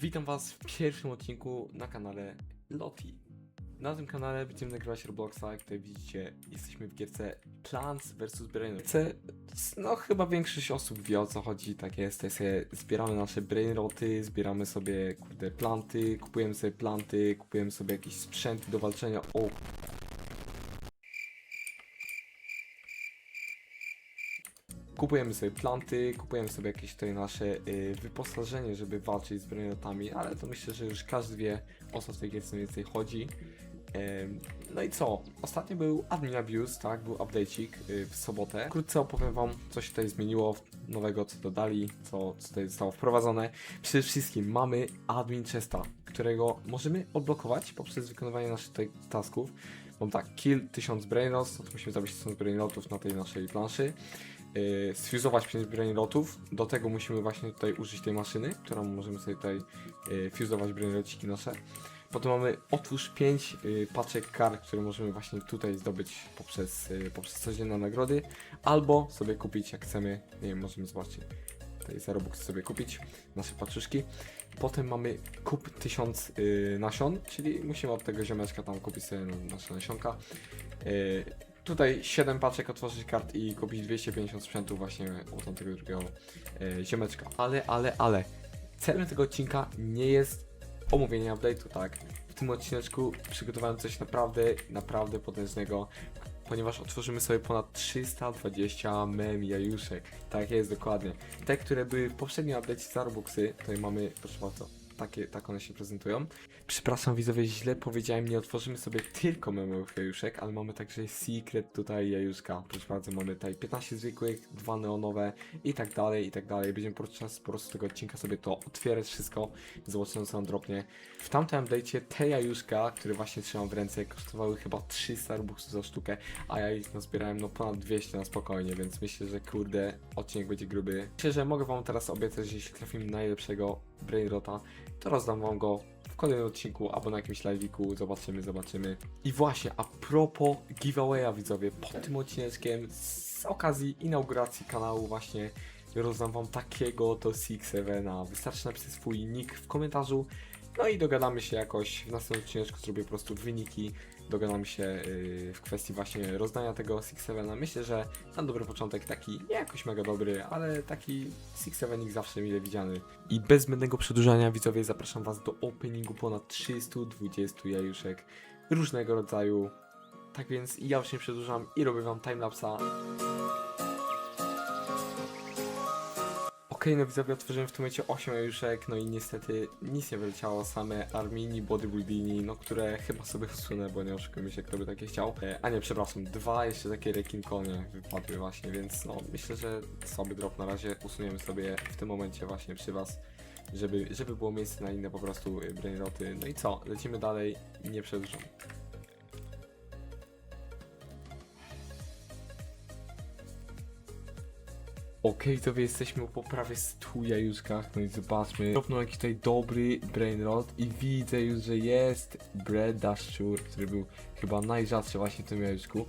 Witam Was w pierwszym odcinku na kanale Loti. Na tym kanale będziemy nagrywać Robloxa, jak tutaj widzicie, jesteśmy w gierce Plants vs Brainrot. No chyba większość osób wie o co chodzi, tak jest, sobie zbieramy nasze brainroty, zbieramy sobie kurde planty, kupujemy sobie planty, kupujemy sobie jakieś sprzęty do walczenia. O, Kupujemy sobie planty, kupujemy sobie jakieś tutaj nasze y, wyposażenie, żeby walczyć z brainrotami, ale to myślę, że już każdy wie o co w tej gierce mniej więcej chodzi. No i co? Ostatnio był admin abuse, tak? Był update'ik y, w sobotę. Wkrótce opowiem wam, co się tutaj zmieniło nowego, co dodali, co, co tutaj zostało wprowadzone. Przede wszystkim mamy admin chesta, którego możemy odblokować poprzez wykonywanie naszych tutaj tasków. Mam tak, kill 1000 brainrots, no to musimy zabić 1000 brainrotów na tej naszej planszy. Yy, sfuzować 5 brainrotów, do tego musimy właśnie tutaj użyć tej maszyny, którą możemy sobie tutaj yy, fuzować brainrociki nasze. Potem mamy otwórz 5 y, paczek kar, które możemy właśnie tutaj zdobyć poprzez, y, poprzez codzienne nagrody, albo sobie kupić jak chcemy, nie wiem, możemy zobaczyć, tutaj za Robuxy sobie kupić nasze paczuszki. Potem mamy kup 1000 y, nasion, czyli musimy od tego ziomeczka tam kupić sobie nasze nasionka. Tutaj 7 paczek otworzyć kart i kupić 250 sprzętu właśnie od tamtego drugiego y, ziomeczka. Ale, ale, ale, celem tego odcinka nie jest omówienie update'u, tak? W tym odcineczku przygotowałem coś naprawdę, naprawdę potężnego, ponieważ otworzymy sobie ponad 320 mem jajuszek. Tak jest, dokładnie. Te, które były w poprzednim update'cie Robuxy, tutaj mamy, proszę bardzo, takie, tak one się prezentują. Przepraszam widzowie, źle powiedziałem, nie otworzymy sobie tylko memowych jajuszek, ale mamy także secret tutaj jajuszka. Proszę bardzo, mamy tutaj 15 zwykłych, dwa neonowe i tak dalej, i tak dalej. Będziemy podczas po prostu tego odcinka sobie to otwierać wszystko, zobaczymy co nam dropnie. W tamtym update'cie te jajuszka, które właśnie trzymam w ręce, kosztowały chyba 300 robuxów za sztukę, a ja ich nazbierałem no ponad 200 na spokojnie, więc myślę, że kurde, odcinek będzie gruby. Myślę, że mogę wam teraz obiecać, że jeśli trafimy najlepszego Brainrota, to rozdam wam go kolejnym odcinku albo na jakimś live'iku, zobaczymy, zobaczymy. I właśnie, a propos giveawaya widzowie, pod tym odcineczkiem z okazji inauguracji kanału właśnie rozdam wam takiego to Six Sevena. Wystarczy napisać swój nick w komentarzu, no i dogadamy się jakoś, w następnym odcineczku zrobię po prostu wyniki, dogadamy się yy, w kwestii właśnie rozdania tego Six Sevena. Myślę, że na dobry początek taki, nie jakoś mega dobry, ale taki Six Sevenik zawsze mile widziany. I bez zbędnego przedłużania widzowie zapraszam was do openingu ponad 320 jajuszek różnego rodzaju. Tak więc ja już nie przedłużam i robię wam timelapsa. Okej, no widzowie, otworzyłem w tym momencie 8 jajuszek, no i niestety nic nie wyleciało, same Armini, Bodybuildini, no które chyba sobie usunę, bo nie oszukujmy się, kto by takie chciał. E, a nie, przepraszam, dwa jeszcze takie rekinkonie wypadły właśnie, więc no myślę, że słaby drop na razie usuniemy sobie w tym momencie właśnie przy was, żeby, żeby było miejsce na inne po prostu y, brainroty. No i co, lecimy dalej, nie przedłużam. Okej, to wy jesteśmy po prawie 100 jajuszkach, no i zobaczmy. Dropnął jakiś tutaj dobry brainrot i widzę już, że jest Bread Dashur, który był chyba najrzadszy właśnie w tym jajuszku.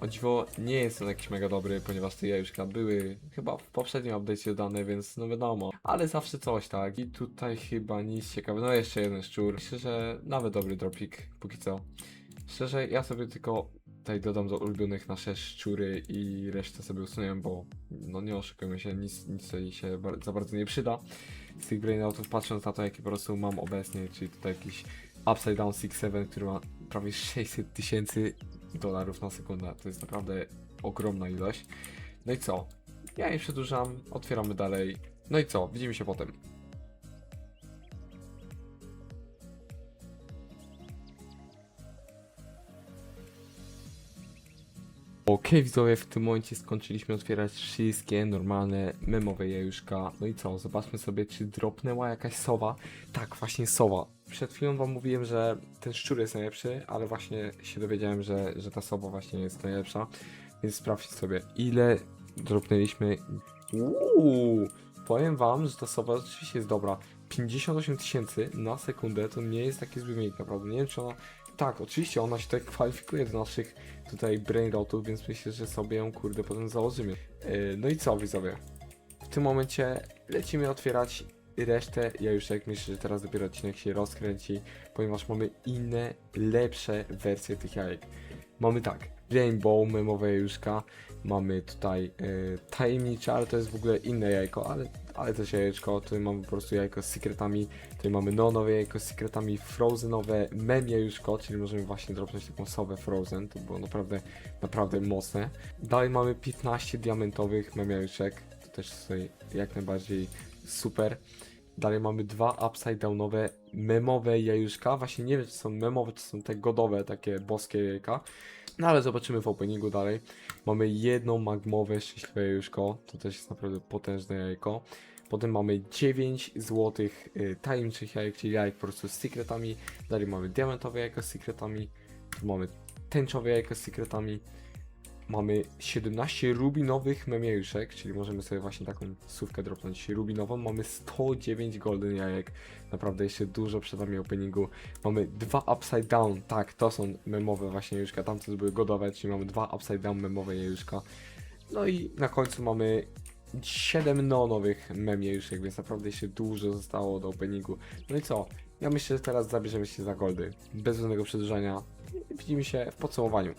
O dziwo, nie jest on jakiś mega dobry, ponieważ te jajuszka były chyba w poprzednim update'cie dodane, więc no wiadomo. Ale zawsze coś, tak? I tutaj chyba nic ciekawego. No jeszcze jeden szczur. Myślę, że nawet dobry dropik, póki co. Szczerze, ja sobie tylko tutaj dodam do ulubionych nasze szczury i resztę sobie usunię, bo no nie oszukujmy się, nic, nic tutaj się bar- za bardzo nie przyda. Z tych brainoutów patrząc na to, jakie po prostu mam obecnie, czyli tutaj jakiś Upside Down 6-7, który ma prawie 600 tysięcy dolarów na sekundę. To jest naprawdę ogromna ilość. No i co? Ja nie przedłużam, otwieramy dalej. No i co? Widzimy się potem. Okej, widzowie, w tym momencie skończyliśmy otwierać wszystkie normalne memowe jajuszka. No i co, zobaczmy sobie, czy dropnęła jakaś sowa. Tak, właśnie sowa. Przed chwilą wam mówiłem, że ten szczur jest najlepszy, ale właśnie się dowiedziałem, że, że ta sowa właśnie jest najlepsza. Więc sprawdźcie sobie, ile dropnęliśmy. Uuu, powiem wam, że ta sowa rzeczywiście jest dobra. 58 tysięcy na sekundę to nie jest taki zły wynik, naprawdę. Nie wiem, czy ona tak, oczywiście ona się tutaj kwalifikuje do naszych tutaj brainrotów, więc myślę, że sobie ją kurde potem założymy. Yy, no i co widzowie? W tym momencie lecimy otwierać resztę jajuszek myślę, że teraz dopiero odcinek się rozkręci, ponieważ mamy inne, lepsze wersje tych jajek. Mamy tak, Rainbow, memowe jajuszka, mamy tutaj e, tajemnicze, ale to jest w ogóle inne jajko, ale, ale też jajeczko, tutaj mamy po prostu jajko z secretami, tutaj mamy neonowe jajko z secretami, frozenowe, mem jajuszko, czyli możemy właśnie dropnąć taką sowę frozen, to było naprawdę, naprawdę mocne. Dalej mamy 15 diamentowych mem jajuszek, to też tutaj jak najbardziej super. Dalej mamy dwa upside downowe memowe jajuszka. Właśnie nie wiem, czy są memowe, czy są te godowe, takie boskie jajka. No ale zobaczymy w openingu dalej. Mamy jedno magmowe szczęśliwe jajuszko. To też jest naprawdę potężne jajko. Potem mamy 9 złotych y, tajemniczych jajek, czyli jajek po prostu z secretami. Dalej mamy diamentowe jajko z secretami. Tu mamy tęczowe jajko z secretami. Mamy 17 rubinowych memiejuszek, czyli możemy sobie właśnie taką słówkę dropnąć rubinową. Mamy 109 golden jajek, naprawdę jeszcze dużo przed nami openingu. Mamy dwa upside down, tak, to są memowe właśnie jajuszka, tamte były godowe, czyli mamy dwa upside down memowe jajuszka. No i na końcu mamy 7 neonowych mem więc naprawdę jeszcze dużo zostało do openingu. No i co? Ja myślę, że teraz zabierzemy się za goldy. Bez żadnego przedłużania. Widzimy się w podsumowaniu.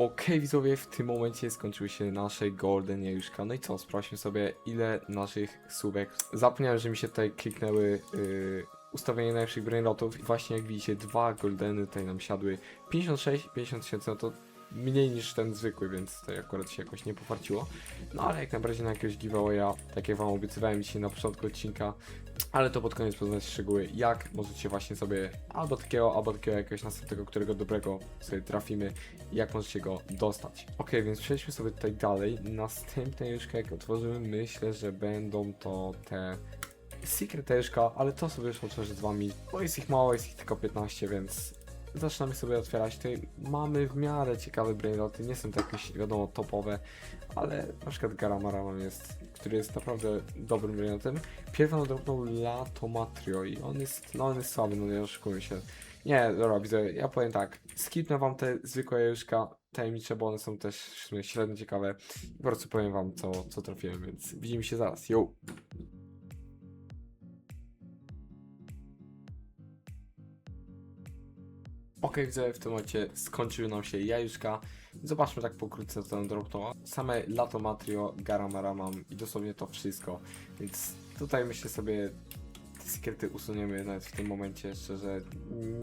Okej widzowie, w tym momencie skończyły się nasze golden jajuszka. No i co, sprawdźmy sobie ile naszych słówek. Zapomniałem, że mi się tutaj kliknęły yy, ustawienie najlepszych brainrotów i właśnie jak widzicie dwa goldeny tutaj nam siadły. 56 i 50 tysięcy, no to mniej niż ten zwykły, więc tutaj akurat się jakoś nie pofarciło. No ale jak najbardziej na jakiegoś giveawaya, tak jak wam obiecywałem dzisiaj na początku odcinka, ale to pod koniec poznać szczegóły, jak możecie właśnie sobie albo takiego, albo takiego jakiegoś następnego, którego dobrego sobie trafimy, jak możecie go dostać. Ok, więc przejdźmy sobie tutaj dalej. Następne już jak otworzymy, myślę, że będą to te secreteczka, ale to sobie już otworzę z wami, bo jest ich mało, jest ich tylko 15, więc zaczynamy sobie otwierać. Tutaj mamy w miarę ciekawe brainroty, nie są to jakieś wiadomo topowe, ale na przykład Garamara jest, który jest naprawdę dobrym brainrotem. Pierwszy nam dropnął Latomatrio i on jest, no on jest słaby, no nie oszukujmy się. Nie, dobra, widzę, ja powiem tak, skipnę wam te zwykłe jajuszka tajemnicze, bo one są też średnio ciekawe i po prostu powiem wam co, co trafiłem, więc widzimy się zaraz, yo! Ok, widzę, w tym momencie skończyły nam się jajuszka. Zobaczmy tak pokrótce co nam dropnęło. Same Lato Matrio, Garamara mam i dosłownie to wszystko. Więc tutaj myślę sobie te sekrety usuniemy nawet w tym momencie, szczerze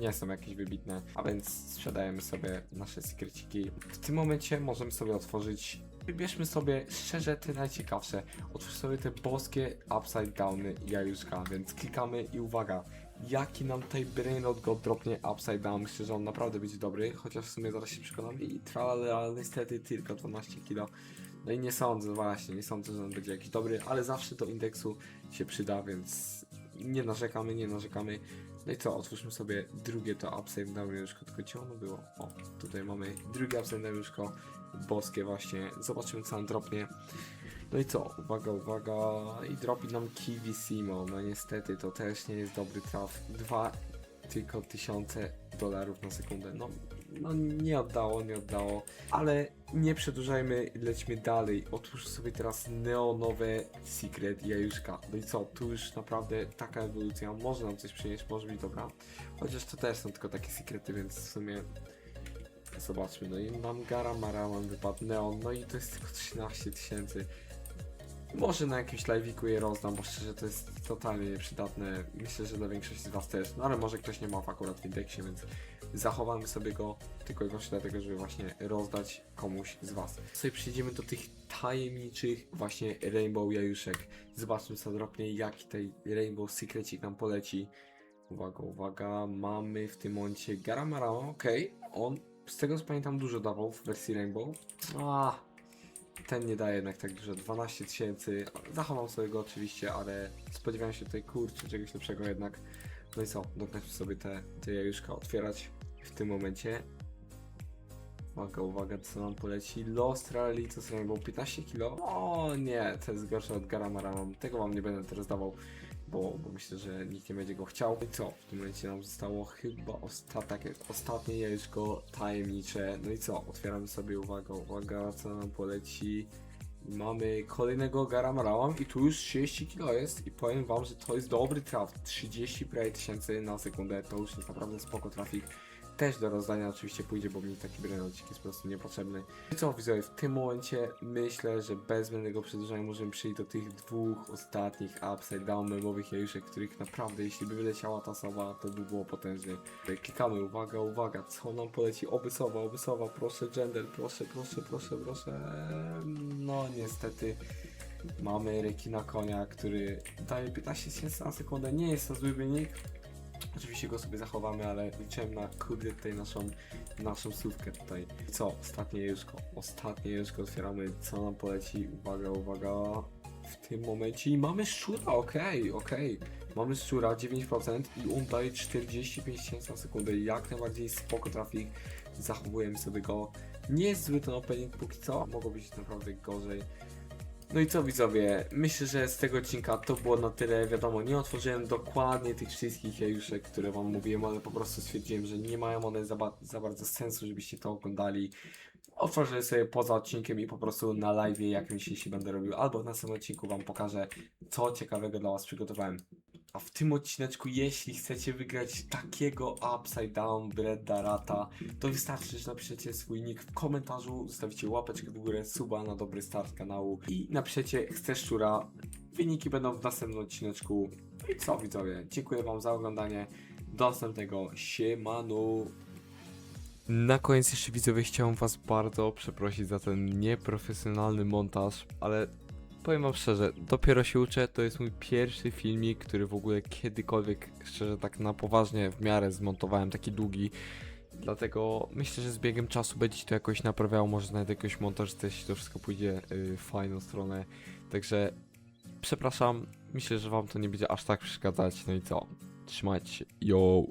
nie są jakieś wybitne, a więc sprzedajemy sobie nasze sekreciki. W tym momencie możemy sobie otworzyć, wybierzmy sobie szczerze te najciekawsze. Otwórz sobie te boskie upside downy jajuszka, więc klikamy i uwaga, jaki nam tutaj brainrot go dropnie upside down, myślę, że on naprawdę będzie dobry, chociaż w sumie zaraz się przekonam i tralala, ale niestety tylko 12 kg. No i nie sądzę, właśnie, nie sądzę, że on będzie jakiś dobry, ale zawsze do indeksu się przyda, więc nie narzekamy, nie narzekamy. No i co, otwórzmy sobie drugie to upside down już tylko gdzie ono było? O, tutaj mamy drugie upside down jóżko, boskie właśnie, zobaczymy co nam dropnie. No i co, uwaga, uwaga, i dropi nam Kiwi Simo, no niestety to też nie jest dobry traf, dwa tylko tysiące dolarów na sekundę, no, no nie oddało, nie oddało, ale nie przedłużajmy, lećmy dalej, otwórz sobie teraz neonowe Secret Jajuszka, no i co, tu już naprawdę taka ewolucja, może nam coś przynieść, może być dobra, chociaż to też są tylko takie sekrety, więc w sumie zobaczmy, no i mam Garamara, mam wypad Neon, no i to jest tylko 13 tysięcy, może na jakimś live'iku je rozdam, bo szczerze to jest totalnie nieprzydatne. Myślę, że dla większości z Was też. No ale może ktoś nie ma akurat w indeksie, więc zachowamy sobie go tylko i wyłącznie dlatego, żeby właśnie rozdać komuś z Was. Sobie przejdziemy do tych tajemniczych właśnie Rainbow Jajuszek. Zobaczmy co jaki tej Rainbow Secrecik nam poleci. Uwaga, uwaga, mamy w tym momencie Garamara, okej. On, z tego co pamiętam, dużo dawał w wersji Rainbow. Ten nie daje jednak tak dużo, 12 tysięcy. Zachowam sobie go oczywiście, ale spodziewałem się tutaj kurczę czegoś lepszego jednak. No i co, dokończmy sobie te, te jajuszka otwierać w tym momencie. Uwaga, uwaga, co nam poleci? Lost Rallitos Rainbow 15 kg. O nie, to jest gorsze od Garamara. Tego wam nie będę teraz dawał, bo, bo myślę, że nikt nie będzie go chciał. I co? W tym momencie nam zostało chyba osta takie, ostatnie jajeczko tajemnicze. No i co? Otwieramy sobie, uwaga, uwaga, co nam poleci? Mamy kolejnego Garamarałam i tu już 30 kg jest i powiem wam, że to jest dobry traf. 30 prawie tysięcy na sekundę, to już jest naprawdę spoko trafik. Też do rozdania oczywiście pójdzie, bo mi taki brenocik jest po prostu niepotrzebny. I co widzowie, w tym momencie myślę, że bez zbędnego przedłużania możemy przejść do tych dwóch ostatnich upside down memowych jajuszek, których naprawdę jeśli by wyleciała ta sowa, to by było potężnie. Klikamy, uwaga, uwaga, co nam poleci? Oby sowa, oby sowa, proszę gender, proszę, proszę, proszę, proszę. No niestety mamy rekina konia, który daje 15 tysięcy na sekundę, nie jest to zły wynik. Oczywiście go sobie zachowamy, ale liczyłem na kurde tutaj naszą, naszą słówkę tutaj. Co? Ostatnie jeżko. Ostatnie jeżko otwieramy. Co nam poleci? Uwaga, uwaga. W tym momencie i mamy szczura, okej, okej. Mamy szczura 9% i on daje 45 tysięcy na sekundę. Jak najbardziej spoko trafik. Zachowujemy sobie go. Nie jest zły ten opening póki co. Mogło być naprawdę gorzej. No i co widzowie, myślę, że z tego odcinka to było na tyle, wiadomo, nie otworzyłem dokładnie tych wszystkich jajuszek, które wam mówiłem, ale po prostu stwierdziłem, że nie mają one za, ba- za bardzo sensu, żebyście to oglądali. Otworzę sobie poza odcinkiem i po prostu na live jakimś jeśli będę robił, albo na samym odcinku wam pokażę, co ciekawego dla was przygotowałem. A w tym odcineczku, jeśli chcecie wygrać takiego Upside Down Bredda Rata, to wystarczy, że napiszecie swój nick w komentarzu, zostawicie łapeczkę w górę, suba na dobry start kanału i napiszecie chcę szczura. Wyniki będą w następnym odcineczku. I co widzowie, dziękuję wam za oglądanie. Do następnego, siemanu. Na koniec jeszcze widzowie chciałem was bardzo przeprosić za ten nieprofesjonalny montaż, ale powiem wam szczerze, dopiero się uczę, to jest mój pierwszy filmik, który w ogóle kiedykolwiek, szczerze tak na poważnie w miarę zmontowałem, taki długi. Dlatego myślę, że z biegiem czasu będzie się to jakoś naprawiało, może znajdę jakiś montaż, jeśli to wszystko pójdzie y, w fajną stronę. Także przepraszam, myślę, że wam to nie będzie aż tak przeszkadzać, no i co? Trzymajcie się, yo!